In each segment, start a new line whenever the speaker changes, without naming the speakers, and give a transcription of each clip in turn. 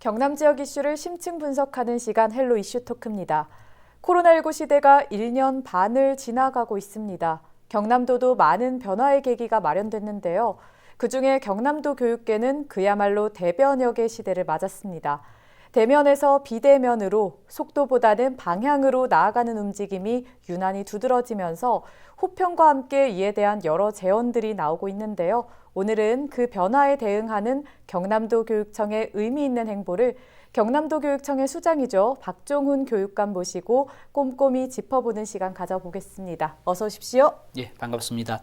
경남 지역 이슈를 심층 분석하는 시간 헬로 이슈 토크입니다. 코로나19 시대가 1년 반을 지나가고 있습니다. 경남도도 많은 변화의 계기가 마련됐는데요. 그중에 경남도 교육계는 그야말로 대변역의 시대를 맞았습니다. 대면에서 비대면으로 속도보다는 방향으로 나아가는 움직임이 유난히 두드러지면서 호평과 함께 이에 대한 여러 제언들이 나오고 있는데요. 오늘은 그 변화에 대응하는 경남도 교육청의 의미 있는 행보를 경남도 교육청의 수장이죠. 박종훈 교육감 모시고 꼼꼼히 짚어보는 시간 가져보겠습니다. 어서 오십시오.
예, 반갑습니다.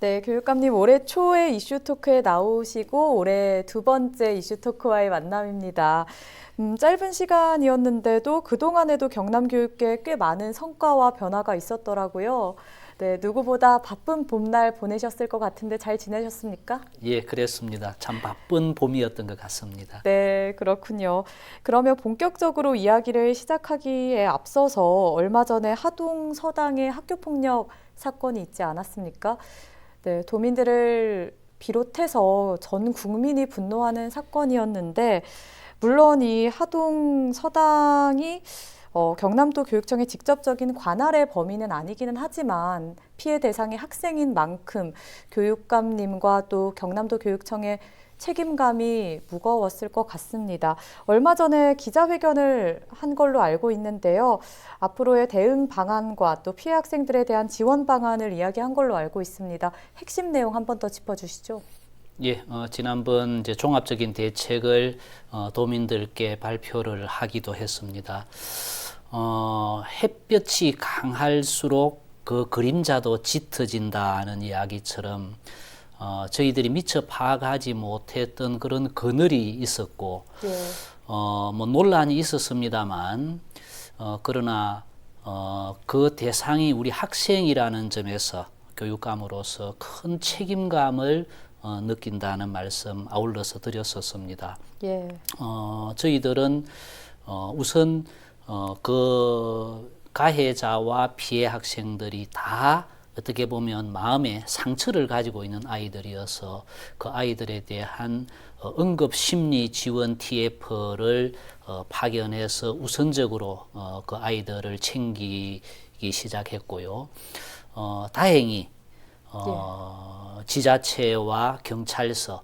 네, 교육감님 올해 초에 이슈 토크에 나오시고 올해 두 번째 이슈 토크와의 만남입니다. 음, 짧은 시간이었는데도 그동안에도 경남 교육계에 꽤 많은 성과와 변화가 있었더라고요. 네, 누구보다 바쁜 봄날 보내셨을 것 같은데 잘 지내셨습니까?
예, 그랬습니다. 참 바쁜 봄이었던 것 같습니다.
네, 그렇군요. 그러면 본격적으로 이야기를 시작하기에 앞서서 얼마 전에 하동 서당의 학교 폭력 사건이 있지 않았습니까? 네, 도민들을 비롯해서 전 국민이 분노하는 사건이었는데, 물론 이 하동 서당이 어, 경남도 교육청의 직접적인 관할의 범위는 아니기는 하지만 피해 대상이 학생인 만큼 교육감님과 또 경남도 교육청의 책임감이 무거웠을 것 같습니다. 얼마 전에 기자회견을 한 걸로 알고 있는데요. 앞으로의 대응 방안과 또 피해 학생들에 대한 지원 방안을 이야기한 걸로 알고 있습니다. 핵심 내용 한 번 더 짚어주시죠.
예, 어, 지난번 이제 종합적인 대책을 어, 도민들께 발표를 하기도 했습니다. 어, 햇볕이 강할수록 그 그림자도 짙어진다는 이야기처럼 어, 저희들이 미처 파악하지 못했던 그런 그늘이 있었고,
예.
어, 뭐 논란이 있었습니다만, 어, 그러나 어, 그 대상이 우리 학생이라는 점에서 교육감으로서 큰 책임감을 어, 느낀다는 말씀 아울러서 드렸었습니다.
예.
어, 저희들은 어, 우선 어, 그 가해자와 피해 학생들이 다 어떻게 보면 마음에 상처를 가지고 있는 아이들이어서 그 아이들에 대한 어, 응급 심리 지원 TF를 어, 파견해서 우선적으로 어, 그 아이들을 챙기기 시작했고요. 어, 다행히 어, 지자체와 경찰서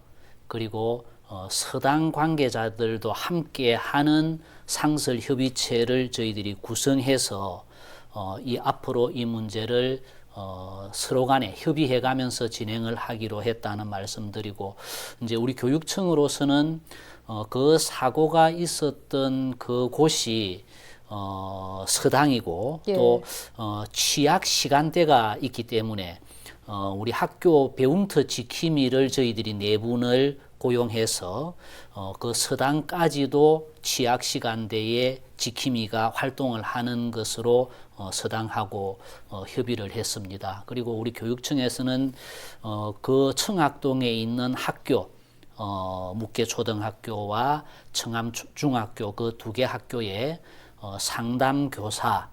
그리고 어, 서당 관계자들도 함께 하는 상설 협의체를 저희들이 구성해서 어, 이 앞으로 이 문제를 어, 서로 간에 협의해 가면서 진행을 하기로 했다는 말씀드리고 이제 우리 교육청으로서는 어, 그 사고가 있었던 그 곳이 어, 서당이고
예.
또 어, 취약 시간대가 있기 때문에 어, 우리 학교 배움터 지킴이를 저희들이 네 분을 고용해서 어, 그 서당까지도 취약 시간대에 지킴이가 활동을 하는 것으로 어, 서당하고 어, 협의를 했습니다. 그리고 우리 교육청에서는 어, 그 청학동에 있는 학교 어, 묵계 초등학교와 청암 주- 중학교 그 두 개 학교에 어, 상담 교사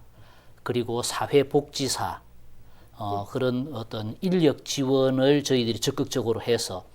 그리고 사회복지사 어, 그런 어떤 인력 지원을 저희들이 적극적으로 해서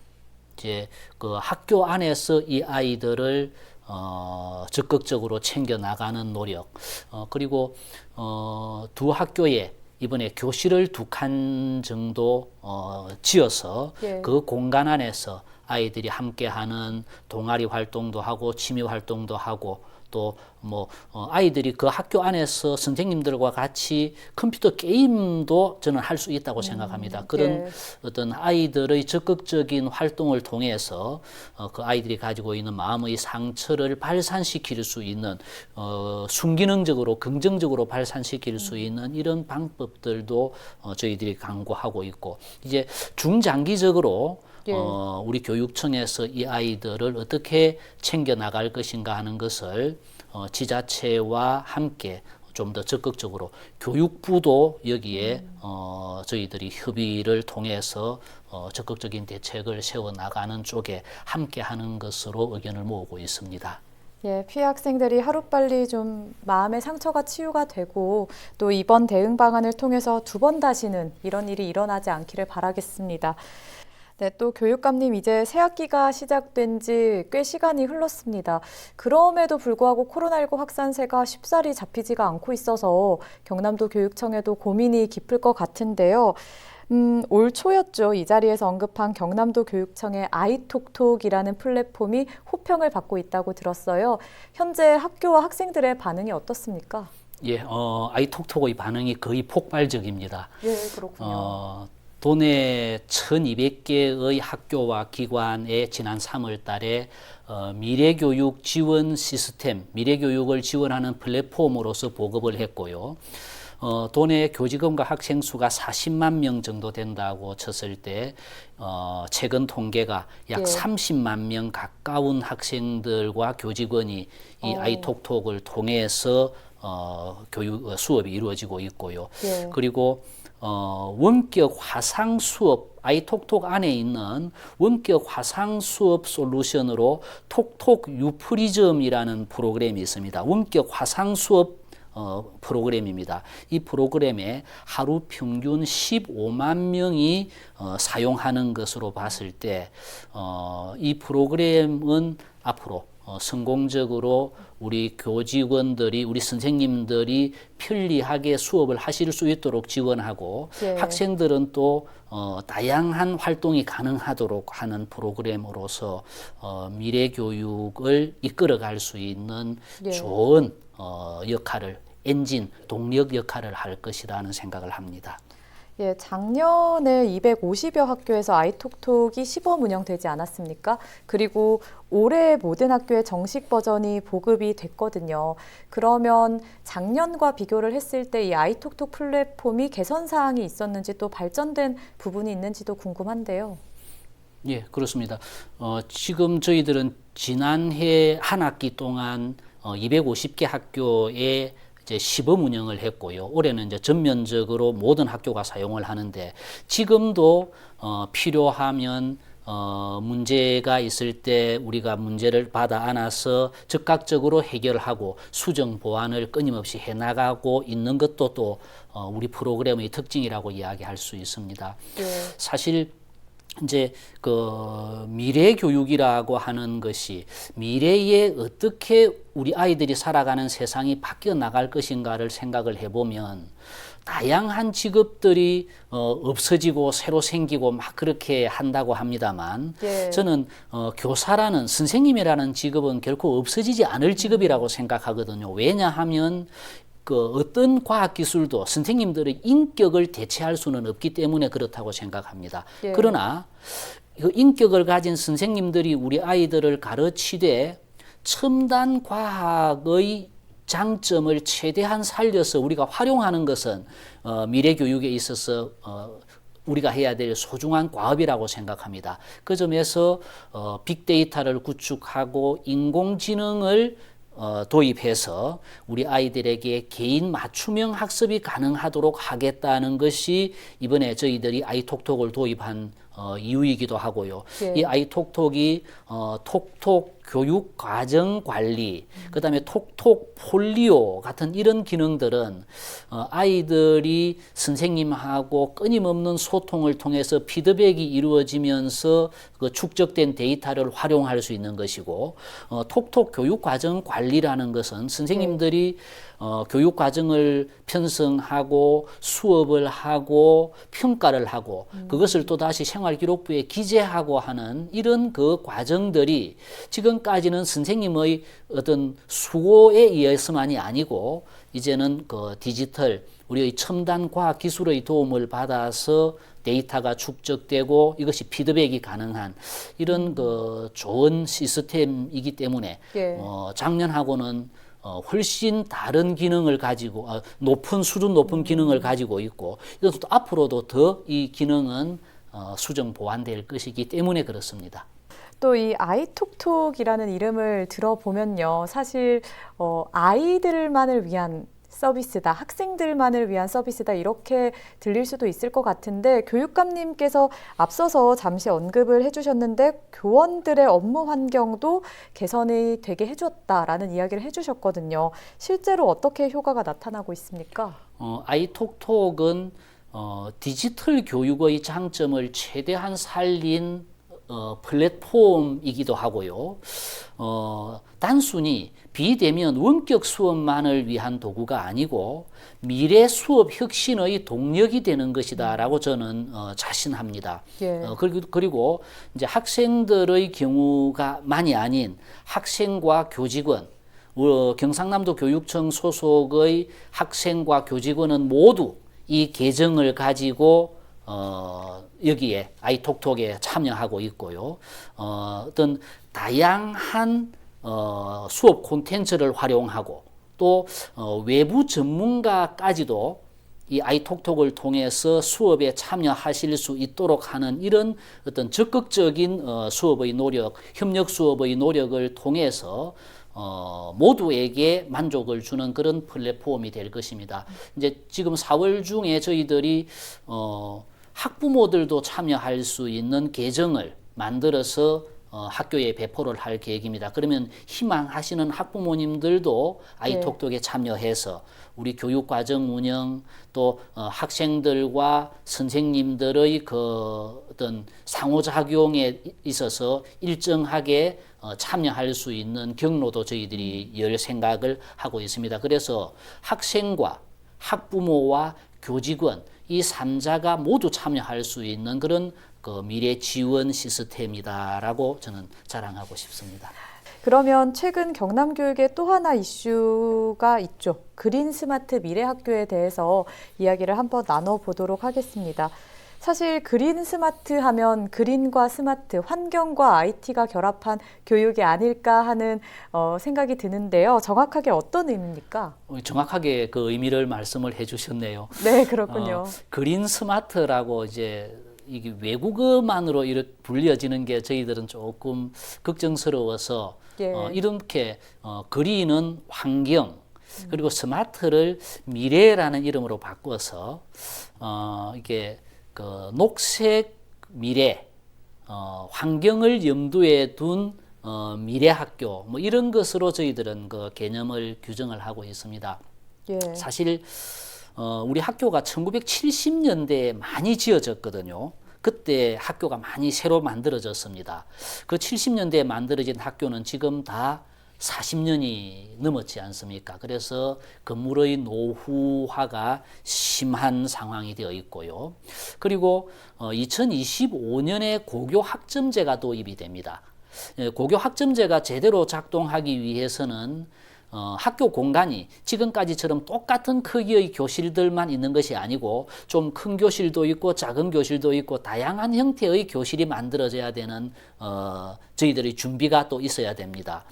이제 그 학교 안에서 이 아이들을 어, 적극적으로 챙겨 나가는 노력 어, 그리고 어, 두 학교에 이번에 교실을 두 칸 정도 어, 지어서
예.
그 공간 안에서 아이들이 함께하는 동아리 활동도 하고 취미 활동도 하고 또뭐 아이들이 그 학교 안에서 선생님들과 같이 컴퓨터 게임도 저는 할 수 있다고 생각합니다. 그런
예.
어떤 아이들의 적극적인 활동을 통해서 어, 그 아이들이 가지고 있는 마음의 상처를 발산시킬 수 있는 어, 순기능적으로 긍정적으로 발산시킬 수 있는 이런 방법들도 어, 저희들이 강구하고 있고 이제 중장기적으로
예.
어, 우리 교육청에서 이 아이들을 어떻게 챙겨 나갈 것인가 하는 것을 어, 지자체와 함께 좀 더 적극적으로 교육부도 여기에 어, 저희들이 협의를 통해서 어, 적극적인 대책을 세워 나가는 쪽에 함께 하는 것으로 의견을 모으고 있습니다.
예, 피해 학생들이 하루빨리 좀 마음의 상처가 치유가 되고 또 이번 대응 방안을 통해서 두 번 다시는 이런 일이 일어나지 않기를 바라겠습니다. 네, 또 교육감님 이제 새 학기가 시작된 지 꽤 시간이 흘렀습니다. 그럼에도 불구하고 코로나19 확산세가 쉽사리 잡히지가 않고 있어서 경남도 교육청에도 고민이 깊을 것 같은데요. 음, 올 초였죠. 이 자리에서 언급한 경남도 교육청의 아이톡톡이라는 플랫폼이 호평을 받고 있다고 들었어요. 현재 학교와 학생들의 반응이 어떻습니까?
예, 어, 아이톡톡의 반응이 거의 폭발적입니다.
예, 그렇군요.
어, 도내 1200개의 학교와 기관에 지난 3월 달에 어, 미래교육 지원 시스템, 미래교육을 지원하는 플랫폼으로서 보급을 했고요. 어, 도내 교직원과 학생 수가 40만 명 정도 된다고 쳤을 때 어, 최근 통계가 약
예.
30만 명 가까운 학생들과 교직원이 이
어.
아이톡톡을 통해서 어, 교육 어, 수업이 이루어지고 있고요.
예.
그리고 어, 원격 화상 수업 아이톡톡 안에 있는 원격 화상 수업 솔루션으로 톡톡 유프리즘이라는 프로그램이 있습니다. 원격 화상 수업 어, 프로그램입니다. 이 프로그램에 하루 평균 15만 명이 어, 사용하는 것으로 봤을 때, 어, 이 프로그램은 앞으로 어, 성공적으로 우리 교직원들이, 우리 선생님들이 편리하게 수업을 하실 수 있도록 지원하고
예.
학생들은 또 어, 다양한 활동이 가능하도록 하는 프로그램으로서 어, 미래 교육을 이끌어갈 수 있는
예.
좋은 어, 역할을 엔진 동력 역할을 할 것이라는 생각을 합니다.
예, 작년에 250여 학교에서 아이톡톡이 시범 운영되지 않았습니까? 그리고 올해 모든 학교에 정식 버전이 보급이 됐거든요. 그러면 작년과 비교를 했을 때 이 아이톡톡 플랫폼이 개선 사항이 있었는지 또 발전된 부분이 있는지도 궁금한데요.
예, 그렇습니다. 어, 지금 저희들은 지난해 한 학기 동안 어, 250개 학교에 이제 시범 운영을 했고요. 올해는 이제 전면적으로 모든 학교가 사용을 하는데 지금도 어, 필요하면 어, 문제가 있을 때 우리가 문제를 받아 안아서 즉각적으로 해결하고 수정 보완을 끊임없이 해나가고 있는 것도 또 어, 우리 프로그램의 특징이라고 이야기할 수 있습니다.
예.
사실 이제 그 미래 교육이라고 하는 것이 미래에 어떻게 우리 아이들이 살아가는 세상이 바뀌어 나갈 것인가를 생각을 해보면 다양한 직업들이 어, 없어지고 새로 생기고 막 그렇게 한다고 합니다만
예.
저는 어, 교사라는 선생님이라는 직업은 결코 없어지지 않을 직업이라고 생각하거든요. 왜냐하면 그 어떤 과학 기술도 선생님들의 인격을 대체할 수는 없기 때문에 그렇다고 생각합니다.
예.
그러나 그 인격을 가진 선생님들이 우리 아이들을 가르치되 첨단 과학의 장점을 최대한 살려서 우리가 활용하는 것은 어, 미래 교육에 있어서 어, 우리가 해야 될 소중한 과업이라고 생각합니다. 그 점에서 어, 빅데이터를 구축하고 인공지능을 어, 도입해서 우리 아이들에게 개인 맞춤형 학습이 가능하도록 하겠다는 것이 이번에 저희들이 아이톡톡을 도입한 어, 이유이기도 하고요.
예.
이 아이톡톡이 어, 톡톡 교육 과정 관리, 그다음에 톡톡 폴리오 같은 이런 기능들은 어, 아이들이 선생님하고 끊임없는 소통을 통해서 피드백이 이루어지면서 그 축적된 데이터를 활용할 수 있는 것이고 어, 톡톡 교육 과정 관리라는 것은 선생님들이 어, 교육 과정을 편성하고 수업을 하고 평가를 하고 그것을 또 다시 생활 기록부에 기재하고 하는 이런 그 과정들이 지금까지는 선생님의 어떤 수고에 의해서만이 아니고 이제는 그 디지털 우리의 첨단 과학 기술의 도움을 받아서 데이터가 축적되고 이것이 피드백이 가능한 이런 그 좋은 시스템이기 때문에
예.
어, 작년하고는 어, 훨씬 다른 기능을 가지고 어, 높은 수준 높은 기능을 가지고 있고 이것도 앞으로도 더 이 기능은 어, 수정 보완될 것이기 때문에 그렇습니다.
또이 아이톡톡이라는 이름을 들어보면요. 사실 어, 아이들만을 위한 서비스다, 학생들만을 위한 서비스다 이렇게 들릴 수도 있을 것 같은데 교육감님께서 앞서서 잠시 언급을 해주셨는데 교원들의 업무 환경도 개선이 되게 해줬다라는 이야기를 해주셨거든요. 실제로 어떻게 효과가 나타나고 있습니까?
어, 아이톡톡은 어, 디지털 교육의 장점을 최대한 살린 어, 플랫폼이기도 하고요. 어, 단순히 비대면 원격 수업만을 위한 도구가 아니고 미래 수업 혁신의 동력이 되는 것이다라고 저는 어, 자신합니다.
예.
어, 그리고, 그리고 이제 학생들의 경우가 많이 아닌 학생과 교직원, 어, 경상남도 교육청 소속의 학생과 교직원은 모두 이 계정을 가지고 어, 여기에 아이톡톡에 참여하고 있고요. 어, 어떤 다양한 어, 수업 콘텐츠를 활용하고 또 어, 외부 전문가까지도 이 아이톡톡을 통해서 수업에 참여하실 수 있도록 하는 이런 어떤 적극적인 어, 수업의 노력, 협력 수업의 노력을 통해서 어, 모두에게 만족을 주는 그런 플랫폼이 될 것입니다. 이제 지금 4월 중에 저희들이 어, 학부모들도 참여할 수 있는 계정을 만들어서 어, 학교에 배포를 할 계획입니다. 그러면 희망하시는 학부모님들도 아이톡톡에 참여해서 우리 교육과정 운영 또 어, 학생들과 선생님들의 그 어떤 상호작용에 있어서 일정하게 어, 참여할 수 있는 경로도 저희들이 열 생각을 하고 있습니다. 그래서 학생과 학부모와 교직원 이 3자가 모두 참여할 수 있는 그런 그 미래 지원 시스템이다라고 저는 자랑하고 싶습니다.
그러면 최근 경남 교육의 또 하나 이슈가 있죠. 그린 스마트 미래 학교에 대해서 이야기를 한번 나눠 보도록 하겠습니다. 사실 그린 스마트 하면 그린과 스마트, 환경과 IT가 결합한 교육이 아닐까 하는 어, 생각이 드는데요. 정확하게 어떤 의미입니까?
어, 정확하게 그 의미를 말씀을 해주셨네요.
네, 그렇군요.
어, 그린 스마트라고 이제 이게 외국어만으로 이렇게 불려지는 게 저희들은 조금 걱정스러워서
예.
어, 이렇게 어, 그린은 환경 그리고 스마트를 미래라는 이름으로 바꿔서 어, 이게 그 녹색 미래 어, 환경을 염두에 둔 어, 미래 학교 뭐 이런 것으로 저희들은 그 개념을 규정을 하고 있습니다.
예.
사실 어, 우리 학교가 1970년대에 많이 지어졌거든요. 그때 학교가 많이 새로 만들어졌습니다. 그 70년대에 만들어진 학교는 지금 다 40년이 넘었지 않습니까? 그래서 건물의 노후화가 심한 상황이 되어 있고요. 그리고 어, 2025년에 고교 학점제가 도입이 됩니다. 예, 고교 학점제가 제대로 작동하기 위해서는 어, 학교 공간이 지금까지처럼 똑같은 크기의 교실들만 있는 것이 아니고 좀 큰 교실도 있고 작은 교실도 있고 다양한 형태의 교실이 만들어져야 되는 어, 저희들의 준비가 또 있어야 됩니다.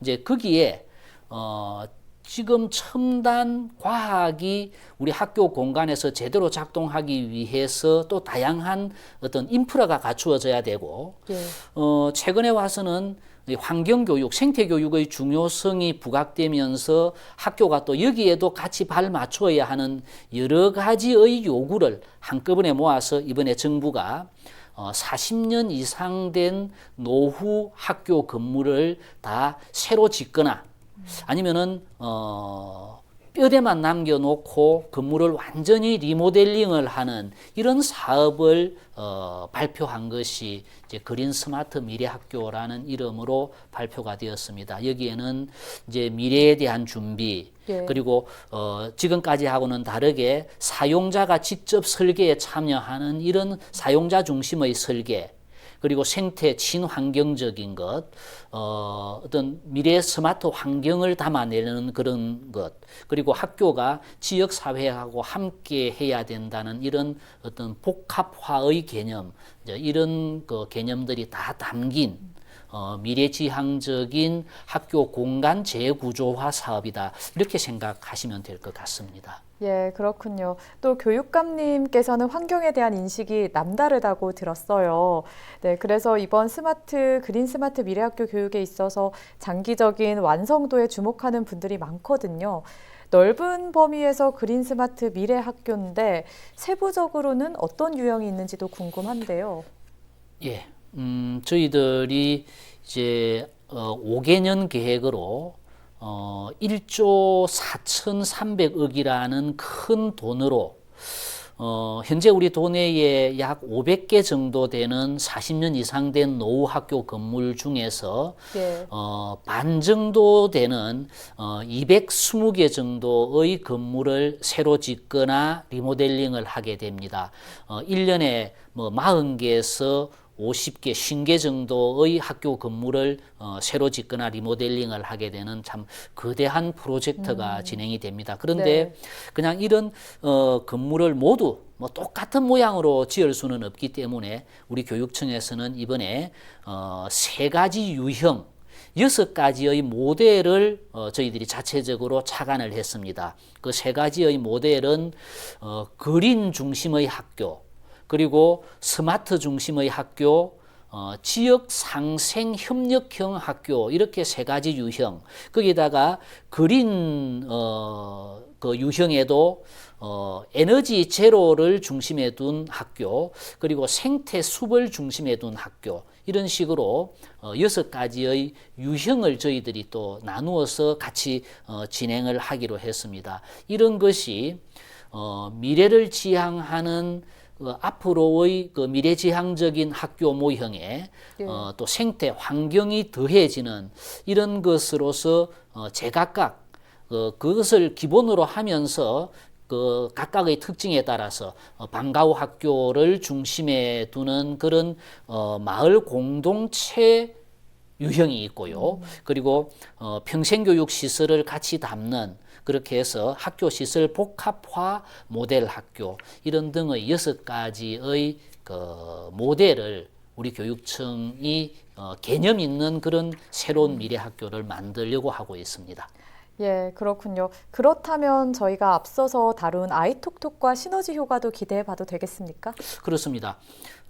이제 거기에 어, 지금 첨단 과학이 우리 학교 공간에서 제대로 작동하기 위해서 또 다양한 어떤 인프라가 갖추어져야 되고
예.
어, 최근에 와서는 이 환경교육, 생태교육의 중요성이 부각되면서 학교가 또 여기에도 같이 발 맞춰야 하는 여러 가지의 요구를 한꺼번에 모아서 이번에 정부가 어, 40년 이상 된 노후 학교 건물을 다 새로 짓거나 아니면은 어, 뼈대만 남겨놓고 건물을 완전히 리모델링을 하는 이런 사업을 어, 발표한 것이 이제 그린 스마트 미래 학교라는 이름으로 발표가 되었습니다. 여기에는 이제 미래에 대한 준비
예.
그리고 어, 지금까지 하고는 다르게 사용자가 직접 설계에 참여하는 이런 사용자 중심의 설계 그리고 생태 친환경적인 것, 어, 어떤 미래 스마트 환경을 담아내는 그런 것, 그리고 학교가 지역 사회하고 함께 해야 된다는 이런 어떤 복합화의 개념, 이런 그 개념들이 다 담긴 어, 미래지향적인 학교 공간 재구조화 사업이다 이렇게 생각하시면 될 것 같습니다.
예, 그렇군요. 또 교육감님께서는 환경에 대한 인식이 남다르다고 들었어요. 네, 그래서 이번 스마트, 그린 스마트 미래학교 교육에 있어서 장기적인 완성도에 주목하는 분들이 많거든요. 넓은 범위에서 그린 스마트 미래 학교인데 세부적으로는 어떤 유형이 있는지도 궁금한데요.
예, 음, 저희들이 이제 어, 5개년 계획으로 어, 1조 4,300억이라는 큰 돈으로 어, 현재 우리 도내에 약 500개 정도 되는 40년 이상 된 노후 학교 건물 중에서
예.
어, 반 정도 되는 어, 220개 정도의 건물을 새로 짓거나 리모델링을 하게 됩니다. 어, 1년에 뭐 40개에서 50개, 50개 정도의 학교 건물을 어, 새로 짓거나 리모델링을 하게 되는 참 거대한 프로젝트가 진행이 됩니다. 그런데
네.
그냥 이런 어, 건물을 모두 뭐 똑같은 모양으로 지을 수는 없기 때문에 우리 교육청에서는 이번에 어, 세 가지 유형 여섯 가지의 모델을 어, 저희들이 자체적으로 착안을 했습니다. 그 세 가지의 모델은 어, 그린 중심의 학교, 그리고 스마트 중심의 학교, 어, 지역 상생 협력형 학교 이렇게 세 가지 유형 거기다가 그린 어, 그 유형에도 어, 에너지 제로를 중심에 둔 학교 그리고 생태 숲을 중심에 둔 학교 이런 식으로 어, 여섯 가지의 유형을 저희들이 또 나누어서 같이 어, 진행을 하기로 했습니다. 이런 것이 어, 미래를 지향하는 그 앞으로의 그 미래지향적인 학교 모형에
예.
어, 또 생태 환경이 더해지는 이런 것으로서 어, 제각각 어, 그것을 기본으로 하면서 그 각각의 특징에 따라서 어, 방과후 학교를 중심에 두는 그런 어, 마을 공동체 유형이 있고요. 그리고 어, 평생교육 시설을 같이 담는 그렇게 해서 학교 시설 복합화 모델 학교 이런 등의 여섯 가지의 그 모델을 우리 교육청이 어, 개념 있는 그런 새로운 미래 학교를 만들려고 하고 있습니다.
예, 그렇군요. 그렇다면 저희가 앞서서 다룬 아이톡톡과 시너지 효과도 기대해 봐도 되겠습니까?
그렇습니다.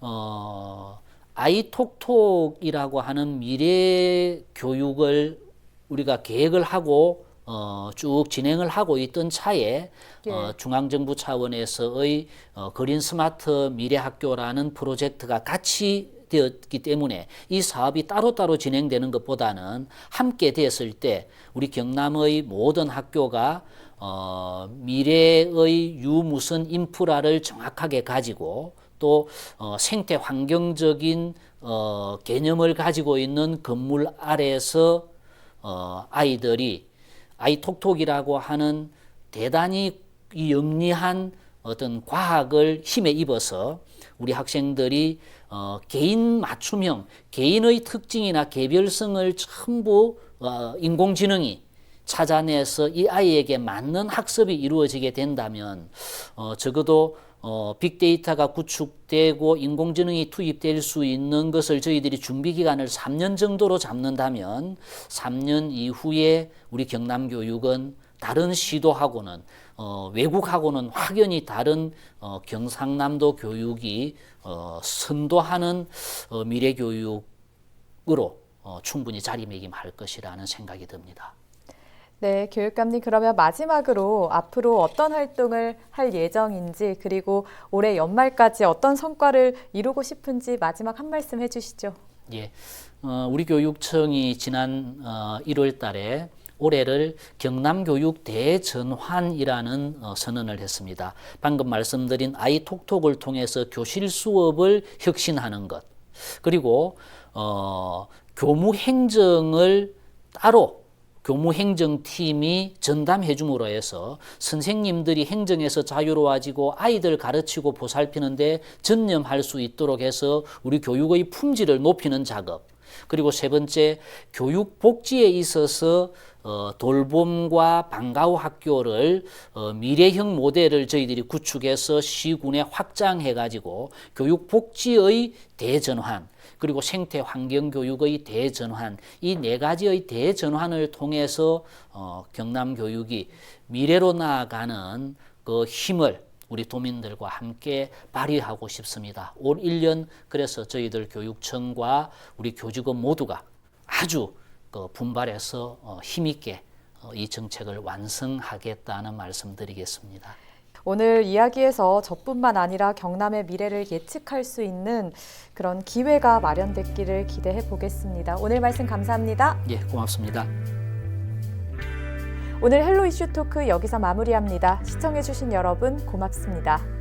어, 아이톡톡이라고 하는 미래 교육을 우리가 계획을 하고 어, 쭉 진행을 하고 있던 차에 어,
예.
중앙정부 차원에서의 어, 그린 스마트 미래 학교라는 프로젝트가 같이 되었기 때문에 이 사업이 따로따로 진행되는 것보다는 함께 됐을 때 우리 경남의 모든 학교가 어, 미래의 유무선 인프라를 정확하게 가지고 또 어, 생태 환경적인 어, 개념을 가지고 있는 건물 아래에서 어, 아이들이 아이톡톡이라고 하는 대단히 이 영리한 어떤 과학을 힘에 입어서 우리 학생들이 어, 개인 맞춤형, 개인의 특징이나 개별성을 전부 어, 인공지능이 찾아내서 이 아이에게 맞는 학습이 이루어지게 된다면 어, 적어도 어, 빅데이터가 구축되고 인공지능이 투입될 수 있는 것을 저희들이 준비 기간을 3년 정도로 잡는다면 3년 이후에 우리 경남 교육은 다른 시도하고는 어, 외국하고는 확연히 다른 어, 경상남도 교육이 어, 선도하는 어, 미래 교육으로 어, 충분히 자리매김할 것이라는 생각이 듭니다.
네, 교육감님 그러면 마지막으로 앞으로 어떤 활동을 할 예정인지 그리고 올해 연말까지 어떤 성과를 이루고 싶은지 마지막 한 말씀 해주시죠.
예, 어, 우리 교육청이 지난 어, 1월 달에 올해를 경남교육 대전환이라는 어, 선언을 했습니다. 방금 말씀드린 아이톡톡을 통해서 교실 수업을 혁신하는 것, 그리고 어, 교무 행정을 따로 교무행정팀이 전담해 줌으로 해서 선생님들이 행정에서 자유로워지고 아이들 가르치고 보살피는데 전념할 수 있도록 해서 우리 교육의 품질을 높이는 작업. 그리고 세 번째, 교육 복지에 있어서 어, 돌봄과 방과후 학교를 어, 미래형 모델을 저희들이 구축해서 시군에 확장해 가지고 교육 복지의 대전환 그리고 생태 환경 교육의 대전환 이 네 가지의 대전환을 통해서 어, 경남 교육이 미래로 나아가는 그 힘을 우리 도민들과 함께 발휘하고 싶습니다. 올 1년 그래서 저희들 교육청과 우리 교직원 모두가 아주 그 분발해서 어, 힘있게 어, 이 정책을 완성하겠다는 말씀드리겠습니다.
오늘 이야기에서 저뿐만 아니라 경남의 미래를 예측할 수 있는 그런 기회가 마련됐기를 기대해 보겠습니다. 오늘 말씀 감사합니다.
예, 고맙습니다.
오늘 헬로 이슈 토크 여기서 마무리합니다. 시청해주신 여러분 고맙습니다.